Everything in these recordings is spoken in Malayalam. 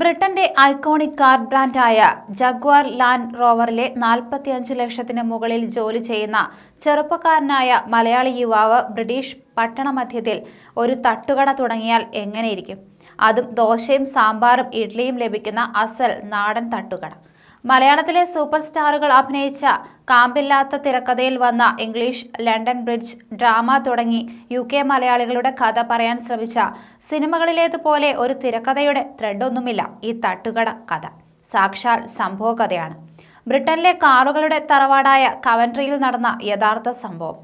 ബ്രിട്ടന്റെ ഐക്കോണിക് കാർ ബ്രാൻഡായ ജഗ്വാർ ലാൻഡ് റോവറിലെ നാൽപ്പത്തിയഞ്ച് ലക്ഷത്തിന് മുകളിൽ ജോലി ചെയ്യുന്ന ചെറുപ്പക്കാരനായ മലയാളി യുവാവ് ബ്രിട്ടീഷ് പട്ടണ മധ്യത്തിൽ ഒരു തട്ടുകട തുടങ്ങിയാൽ എങ്ങനെയിരിക്കും? അതും ദോശയും സാമ്പാറും ഇഡ്ലിയും ലഭിക്കുന്ന അസൽ നാടൻ തട്ടുകട. മലയാളത്തിലെ സൂപ്പർ സ്റ്റാറുകൾ അഭിനയിച്ച കാമ്പില്ലാത്ത തിരക്കഥയിൽ വന്ന ഇംഗ്ലീഷ് ലണ്ടൻ ബ്രിഡ്ജ് ഡ്രാമ തുടങ്ങി യു കെ മലയാളികളുടെ കഥ പറയാൻ ശ്രമിച്ച സിനിമകളിലേതുപോലെ ഒരു തിരക്കഥയുടെ ത്രെഡൊന്നുമില്ല. ഈ തട്ടുകട കഥ. സാക്ഷാൽ സംഭവ കഥയാണ് ബ്രിട്ടനിലെ കാറുകളുടെ തറവാടായ കവൻട്രിയിൽ നടന്ന യഥാർത്ഥ സംഭവം.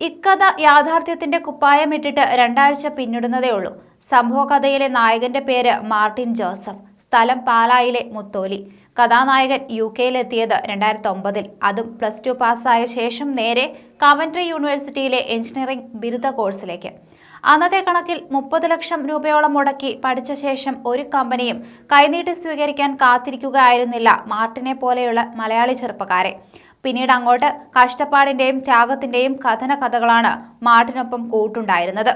ഇക്കഥ യാഥാർത്ഥ്യത്തിന്റെ കുപ്പായമിട്ടിട്ട് രണ്ടാഴ്ച പിന്നിടുന്നതേ ഉള്ളൂ സംഭവ കഥയിലെ നായകന്റെ പേര് മാർട്ടിൻ ജോസഫ്. സ്ഥലം പാലായിലെ മുത്തോലി. കഥാനായകൻ യു കെയിലെത്തിയത് രണ്ടായിരത്തി ഒമ്പതിൽ അതും പ്ലസ് ടു പാസ്സായ ശേഷം നേരെ കവൻട്രി യൂണിവേഴ്സിറ്റിയിലെ എഞ്ചിനീയറിംഗ് ബിരുദ കോഴ്സിലേക്ക്. അന്നത്തെ കണക്കിൽ മുപ്പത് ലക്ഷം രൂപയോളം മുടക്കി പഠിച്ച ശേഷം ഒരു കമ്പനിയും കൈനീട്ടി സ്വീകരിക്കാൻ കാത്തിരിക്കുകയായിരുന്നില്ല മാർട്ടിനെ പോലെയുള്ള മലയാളി ചെറുപ്പക്കാരെ. പിന്നീട് അങ്ങോട്ട് കഷ്ടപ്പാടിന്റെയും ത്യാഗത്തിന്റെയും കഥന കഥകളാണ് മാർട്ടിനൊപ്പം കൂട്ടുണ്ടായിരുന്നത്.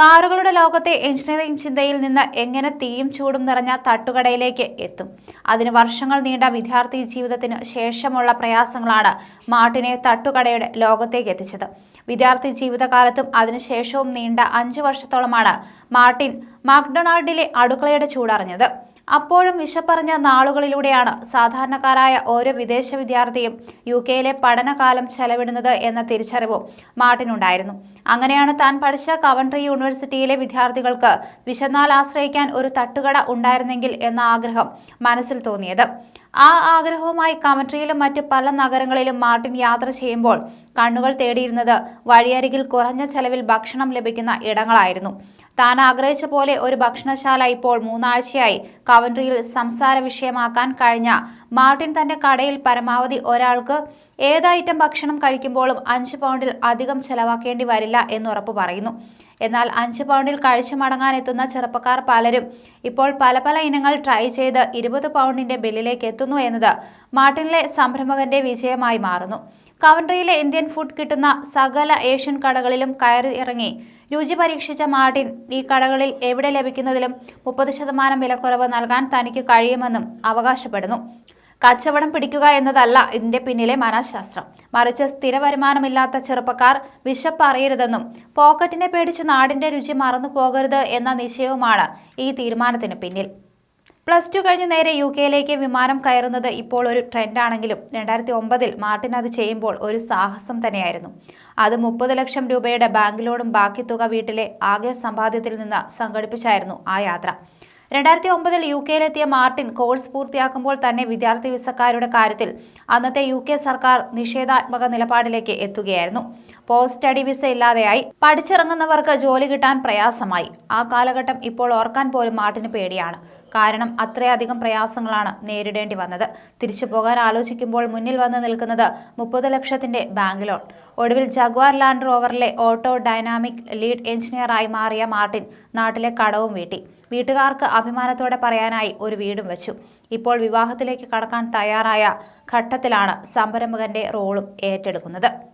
കാറുകളുടെ ലോകത്തെ എഞ്ചിനീയറിംഗ് ചിന്തയിൽ നിന്ന് എങ്ങനെ തീയും ചൂടും നിറഞ്ഞ തട്ടുകടയിലേക്ക് എത്തും? അതിന് വർഷങ്ങൾ നീണ്ട വിദ്യാർത്ഥി ജീവിതത്തിന് ശേഷമുള്ള പ്രയാസങ്ങളാണ് മാർട്ടിനെ തട്ടുകടയുടെ ലോകത്തേക്ക് എത്തിച്ചത്. വിദ്യാർത്ഥി ജീവിതകാലത്തും അതിനുശേഷവും നീണ്ട അഞ്ചു വർഷത്തോളമാണ് മാർട്ടിൻ മാക്ഡൊണാൾഡിലെ അടുക്കളയുടെ ചൂടറിഞ്ഞത്. അപ്പോഴും വിശപ്പറിഞ്ഞ നാളുകളിലൂടെയാണ് സാധാരണക്കാരായ ഓരോ വിദേശ വിദ്യാർത്ഥിയും യു കെയിലെ പഠനകാലം ചെലവിടുന്നത് എന്ന തിരിച്ചറിവും മാർട്ടിനുണ്ടായിരുന്നു. അങ്ങനെയാണ് താൻ പഠിച്ച കവൻട്രി യൂണിവേഴ്സിറ്റിയിലെ വിദ്യാർത്ഥികൾക്ക് വിശന്നാൽ ആശ്രയിക്കാൻ ഒരു തട്ടുകട ഉണ്ടായിരുന്നെങ്കിൽ എന്ന ആഗ്രഹം മനസ്സിൽ തോന്നിയത്. ആ ആഗ്രഹവുമായി കമട്രിയിലും മറ്റ് പല നഗരങ്ങളിലും മാർട്ടിൻ യാത്ര ചെയ്യുമ്പോൾ കണ്ണുകൾ തേടിയിരുന്നത് വഴിയരികിൽ കുറഞ്ഞ ചെലവിൽ ഭക്ഷണം ലഭിക്കുന്ന ഇടങ്ങളായിരുന്നു. താൻ ആഗ്രഹിച്ച പോലെ ഒരു ഭക്ഷണശാല ഇപ്പോൾ മൂന്നാഴ്ചയായി കവൻട്രിയിൽ സംസാര വിഷയമാക്കാൻ കഴിഞ്ഞ മാർട്ടിൻ തന്റെ കടയിൽ പരമാവധി ഒരാൾക്ക് ഏത് ഐറ്റം ഭക്ഷണം കഴിക്കുമ്പോഴും അഞ്ച് പൗണ്ടിൽ അധികം ചെലവാക്കേണ്ടി വരില്ല എന്നുറപ്പ് പറയുന്നു. എന്നാൽ അഞ്ച് പൗണ്ടിൽ കഴിച്ചു മടങ്ങാനെത്തുന്ന ചെറുപ്പക്കാർ പലരും ഇപ്പോൾ പല പല ഇനങ്ങൾ ട്രൈ ചെയ്ത് ഇരുപത് പൗണ്ടിന്റെ ബില്ലിലേക്ക് എത്തുന്നു എന്നത് മാർട്ടിനിലെ സംരംഭകന്റെ വിജയമായി മാറുന്നു. കവൻട്രിയിലെ ഇന്ത്യൻ ഫുഡ് കിട്ടുന്ന സകല ഏഷ്യൻ കടകളിലും കയറി ഇറങ്ങി രുചി പരീക്ഷിച്ച മാർട്ടിൻ ഈ കടകളിൽ എവിടെ ലഭിക്കുന്നതിലും മുപ്പത് ശതമാനം വിലക്കുറവ് നൽകാൻ തനിക്ക് കഴിയുമെന്നും അവകാശപ്പെടുന്നു. കച്ചവടം പിടിക്കുക എന്നതല്ല ഇതിന്റെ പിന്നിലെ മനഃശാസ്ത്രം. മറിച്ച് സ്ഥിര വരുമാനമില്ലാത്ത ചെറുപ്പക്കാർ വിശപ്പ് അറിയരുതെന്നും പോക്കറ്റിനെ പേടിച്ച് നാടിന്റെ രുചി മറന്നു പോകരുത് എന്ന നിശ്ചയവുമാണ് ഈ തീരുമാനത്തിന് പിന്നിൽ. പ്ലസ് ടു കഴിഞ്ഞ് നേരെ യു കെയിലേക്ക് വിമാനം കയറുന്നത് ഇപ്പോൾ ഒരു ട്രെൻഡാണെങ്കിലും രണ്ടായിരത്തി ഒമ്പതിൽ മാർട്ടിൻ അത് ചെയ്യുമ്പോൾ ഒരു സാഹസം തന്നെയായിരുന്നു. അത് മുപ്പത് ലക്ഷം രൂപയുടെ ബാങ്കിലോടും ബാക്കി തുക വീട്ടിലെ ആകെ സമ്പാദ്യത്തിൽ നിന്ന് സംഘടിപ്പിച്ചായിരുന്നു ആ യാത്ര. രണ്ടായിരത്തി ഒമ്പതിൽ യു കെയിലെത്തിയ മാർട്ടിൻ കോഴ്സ് പൂർത്തിയാക്കുമ്പോൾ തന്നെ വിദ്യാർത്ഥി വിസക്കാരുടെ കാര്യത്തിൽ അന്നത്തെ യു കെ സർക്കാർ നിഷേധാത്മക നിലപാടിലേക്ക് എത്തുകയായിരുന്നു. പോസ്റ്റ് സ്റ്റഡി വിസ ഇല്ലാതെയായി പഠിച്ചിറങ്ങുന്നവർക്ക് ജോലി കിട്ടാൻ പ്രയാസമായി. ആ കാലഘട്ടം ഇപ്പോൾ ഓർക്കാൻ പോലും മാർട്ടിന് പേടിയാണ്. കാരണം അത്രയധികം പ്രയാസങ്ങളാണ് നേരിടേണ്ടി വന്നത്. തിരിച്ചു പോകാൻ ആലോചിക്കുമ്പോൾ മുന്നിൽ വന്ന് നിൽക്കുന്നത് മുപ്പത് ലക്ഷത്തിന്റെ ബാങ്ക് ലോൺ. ഒടുവിൽ ജഗ്വാർ ലാൻഡ് റോവറിലെ ഓട്ടോ ഡൈനാമിക് ലീഡ് എഞ്ചിനീയറായി മാറിയ മാർട്ടിൻ നാട്ടിലെ കടവും വീട്ടി. വീട്ടുകാർക്ക് അഭിമാനത്തോടെ പറയാനായി ഒരു വീടും വെച്ചു. ഇപ്പോൾ വിവാഹത്തിലേക്ക് കടക്കാൻ തയ്യാറായ ഘട്ടത്തിലാണ് സംരംഭകന്റെ റോളും ഏറ്റെടുക്കുന്നത്.